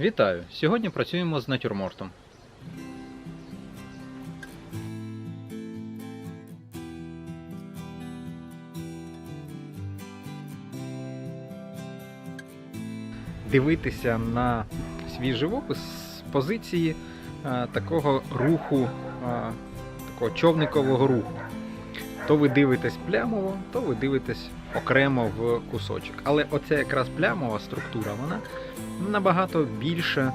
Вітаю! Сьогодні працюємо з натюрмортом. Дивитися на свій живопис з позиції е, такого руху, е, такого човникового руху. То ви дивитесь плямово, то ви дивитесь окремо в кусочок. Але оця якраз плямова структура, вона набагато більше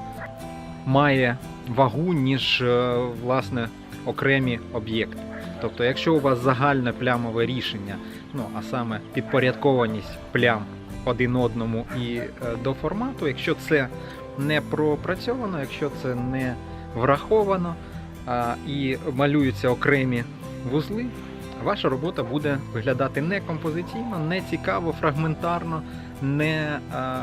має вагу, ніж е, власне окремі об'єкти. Тобто, якщо у вас загальне плямове рішення, ну а саме підпорядкованість плям один одному і е, до формату, якщо це не пропрацьовано, якщо це не враховано а, і малюються окремі вузли, ваша робота буде виглядати не композиційно, не цікаво, фрагментарно, не а,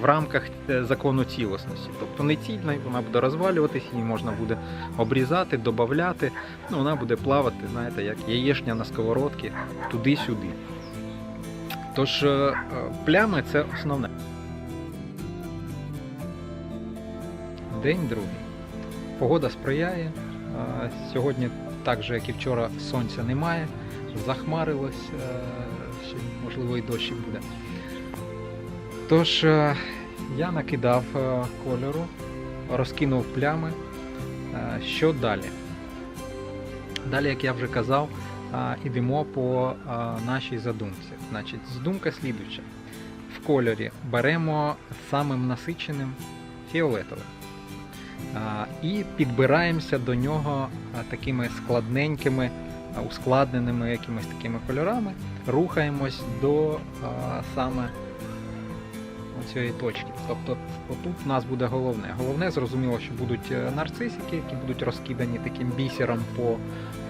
в рамках е, закону цілісності. Тобто не цільно, вона буде розвалюватися, її можна буде обрізати, додати. Ну, вона буде плавати, знаєте, як яєшня на сковородці, туди-сюди. Тож е, е, плями це основне. День другий. Погода сприяє. Е, Сьогодні, так же як і вчора, сонця немає. Захмарилось, е, можливо і дощик буде. Тож е, я накидав е, кольору, розкинув плями. Е, Що далі? Далі, як я вже казав, ідемо по нашій задумці. Значить, задумка слідуюча. В кольорі беремо самим насиченим фіолетовим і підбираємося до нього такими складненькими, ускладненими якимись такими кольорами, рухаємось до саме цієї точки. Тобто отут у нас буде головне. Головне, зрозуміло, що будуть е, нарцисики, які будуть розкидані таким бісером по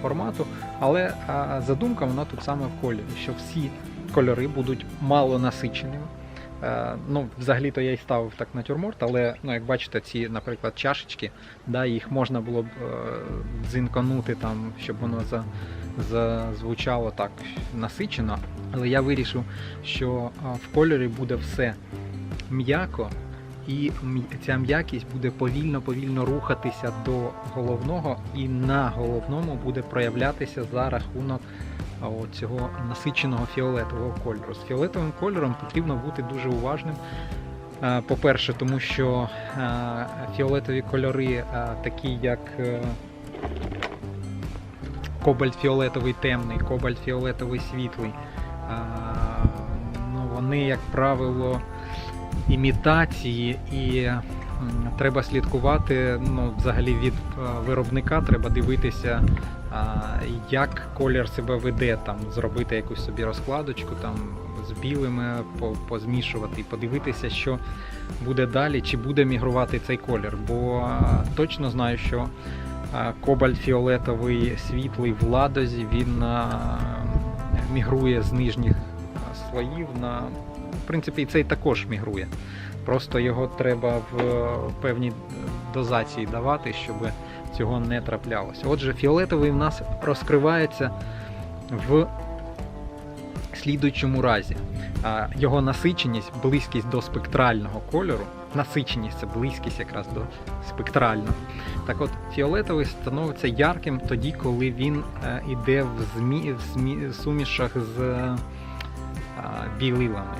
формату, але а, задумка вона тут саме в кольорі, що всі кольори будуть мало насиченими. Е, Ну, взагалі-то я і ставив так натюрморт, але ну, як бачите, ці, наприклад, чашечки, да, їх можна було б е, дзинканути там, щоб воно за, зазвучало так насичено. Але я вирішив, що в кольорі буде все м'яко, і ця м'якість буде повільно-повільно рухатися до головного, і на головному буде проявлятися за рахунок цього насиченого фіолетового кольору. З фіолетовим кольором потрібно бути дуже уважним. По-перше, тому що фіолетові кольори, такі як е, кобальт-фіолетовий темний, кобальт-фіолетовий світлий, е, ну, вони, як правило, імітації і треба слідкувати ну, взагалі від е, виробника, треба дивитися, як колір себе веде, там, зробити якусь собі розкладочку там, з білими, позмішувати і подивитися, що буде далі, чи буде мігрувати цей колір. Бо точно знаю, що кобальт-фіолетовий світлий в ладозі він мігрує з нижніх слоїв на. В принципі, і цей також мігрує. Просто його треба в е, певній дозації давати, щоб цього не траплялося. Отже, фіолетовий в нас розкривається в слідуючому разі. Його насиченість, близькість до спектрального кольору. Насиченість це близькість якраз до спектрального. Так от, фіолетовий становиться ярким тоді, коли він е, іде в, змі, в змі, сумішах з е, білилами.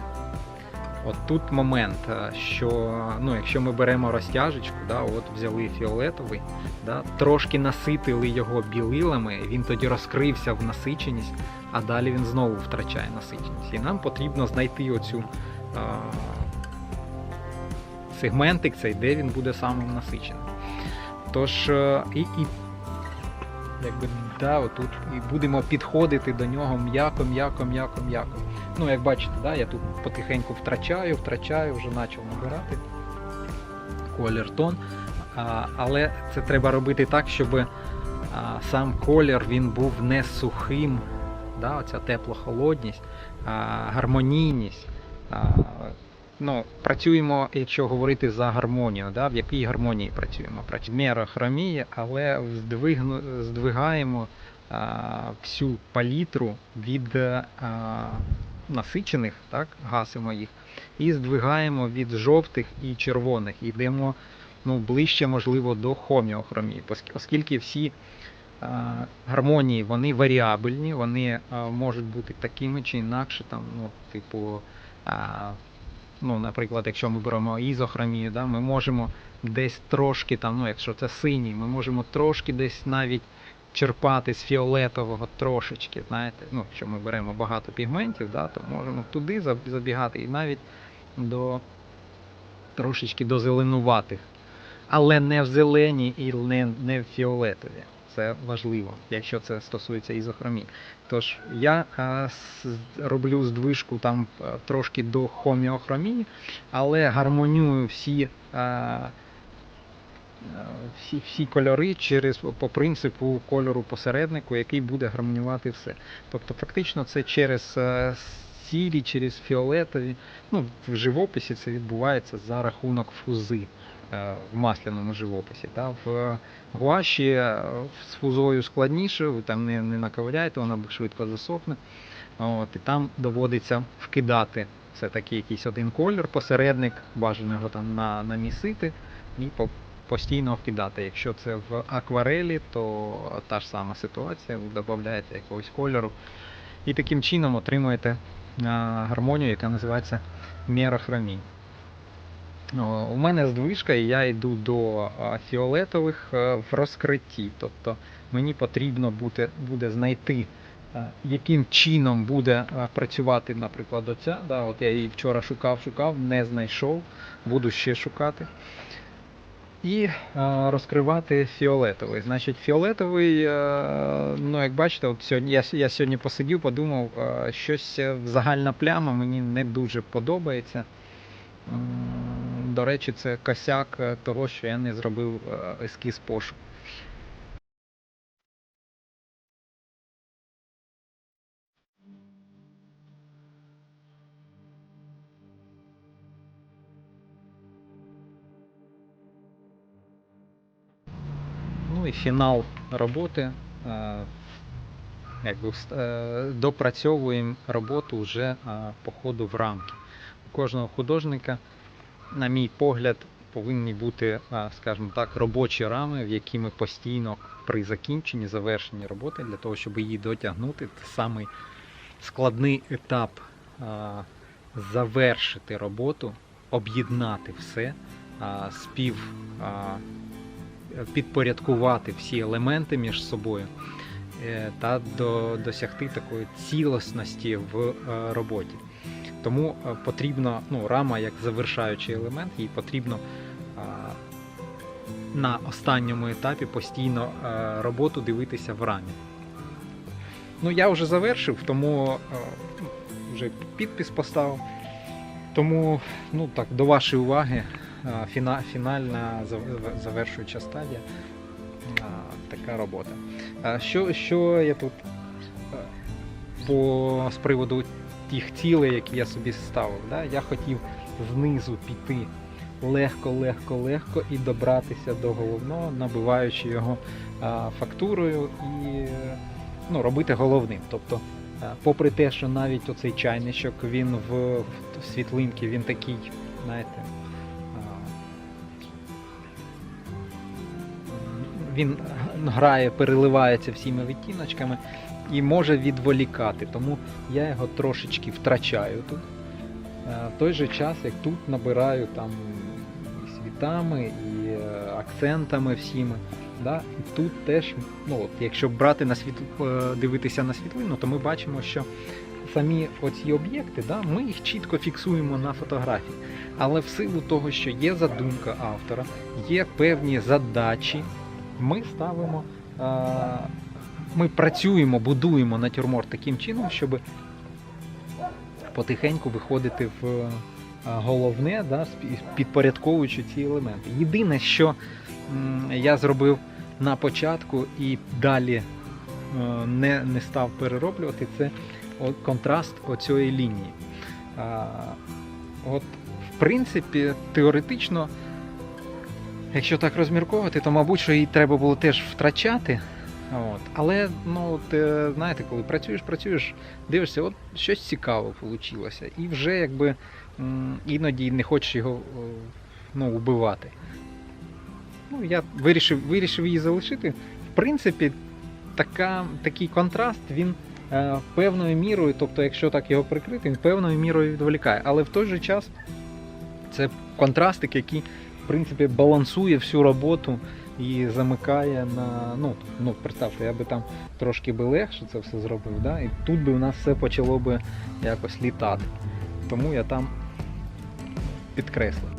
От тут момент, е, що ну, якщо ми беремо розтяжечку, да, от взяли фіолетовий, да, трошки наситили його білилами, він тоді розкрився в насиченість, а далі він знову втрачає насиченість. І нам потрібно знайти оцю а, сегментик цей, де він буде самим насиченим. Тож, е, і, і якби, да, отут, і будемо підходити до нього м'яко, м'яко, м'яко, м'яко. Ну, як бачите, да, я тут потихеньку втрачаю, втрачаю, вже почав набирати колір тон. А, але це треба робити так, щоб а, сам колір він був не сухим, да, оця тепло-холодність, а, гармонійність. А, ну, працюємо, якщо говорити за гармонію, да, в якій гармонії працюємо. Працюємо мерохромія, але здвигну, здвигаємо а, всю палітру від а, насичених, так, гасимо їх, і здвигаємо від жовтих і червоних. Йдемо ну, ближче, можливо, до хоміохромії, оскільки всі е, гармонії вони варіабельні, вони е, можуть бути такими чи інакше, там, ну, типу, е, ну, наприклад, якщо ми беремо ізохромію, да, ми можемо десь трошки, там, ну, якщо це синій, ми можемо трошки десь навіть черпати з фіолетового трошечки, знаєте, ну, якщо ми беремо багато пігментів, да, то можемо туди забігати і навіть до трошечки до зеленуватих. Але не в зелені і не, в фіолетові. Це важливо, якщо це стосується ізохромії. Тож я а, с- роблю здвижку там трошки до хоміохромії, але гармонюю всі, а, всі, всі кольори через по принципу кольору посереднику, який буде гармонювати все. Тобто, фактично, це через е, сірі, через фіолетові. Ну, в живописі це відбувається за рахунок фузи е, в масляному живописі. Та? В гуаші е, з фузою складніше, ви там не, не наковиряєте, вона швидко засохне. От, і там доводиться вкидати все-таки якийсь один колір, посередник, бажано його там на, намісити і постійно вкидати. Якщо це в акварелі, то та ж сама ситуація, ви додаєте якогось кольору і таким чином отримуєте гармонію, яка називається мерохромій. У мене здвижка, і я йду до фіолетових в розкритті. Тобто мені потрібно буде, буде знайти, яким чином буде працювати, наприклад, оця. Да, от я її вчора шукав, шукав, не знайшов, буду ще шукати. І а, розкривати фіолетовий. Значить, фіолетовий, е, ну як бачите, от сьогодні я, я сьогодні посидів, подумав, е, щось е, загальна пляма мені не дуже подобається. До речі, це косяк е, того, що я не зробив е, ескіз пошуку. І фінал роботи. е, Якби е, допрацьовуємо роботу вже е, по ходу в рамки. У кожного художника, на мій погляд, повинні бути, скажімо так, робочі рами, в які ми постійно при закінченні, завершенні роботи, для того, щоб її дотягнути, це самий складний етап завершити роботу, об'єднати все, спів підпорядкувати всі елементи між собою е, та до, досягти такої цілісності в е, роботі. Тому е, потрібно, ну, рама як завершаючий елемент, їй потрібно на останньому етапі постійно роботу дивитися в рамі. Ну, я вже завершив, тому вже підпис поставив. Тому, ну так, до вашої уваги, фінальна завершуюча стадія. Така робота. Що, що я тут по, з приводу тих цілей, які я собі ставив? Да? Я хотів знизу піти легко, легко, легко і добратися до головного, набиваючи його а, фактурою і ну, робити головним. Тобто, е, попри те, що навіть оцей чайничок, він в, в світлинці, він такий, знаєте. Він грає, переливається всіма відтіночками і може відволікати. Тому я його трошечки втрачаю тут. Е, В той же час, як тут набираю там і світами, і е, акцентами всіми. Да? І тут теж, ну от, якщо брати на світ, е, дивитися на світлину, то ми бачимо, що самі оці об'єкти, да, ми їх чітко фіксуємо на фотографії. Але в силу того, що є задумка автора, є певні задачі, ми ставимо, е, ми працюємо, будуємо натюрморт таким чином, щоб потихеньку виходити в е, головне, да, підпорядковуючи ці елементи. Єдине, що я зробив на початку і далі е, не, не став перероблювати, це контраст оцієї лінії. От, в принципі, теоретично, якщо так розмірковувати, то, мабуть, що її треба було теж втрачати, От. Але ну, от, е, знаєте, коли працюєш, працюєш, дивишся, от щось цікаве вийшло. І вже якби іноді не хочеш його е, ну, вбивати. Ну, я вирішив, вирішив її залишити. В принципі, така, такий контраст він е, певною мірою, тобто, якщо так його прикрити, він певною мірою відволікає. Але в той же час це контрастик, який, в принципі, балансує всю роботу і замикає на. Ну, ну представте, я би там трошки би легше це все зробив, да? і тут би у нас все почало би якось літати. Тому я там підкреслив.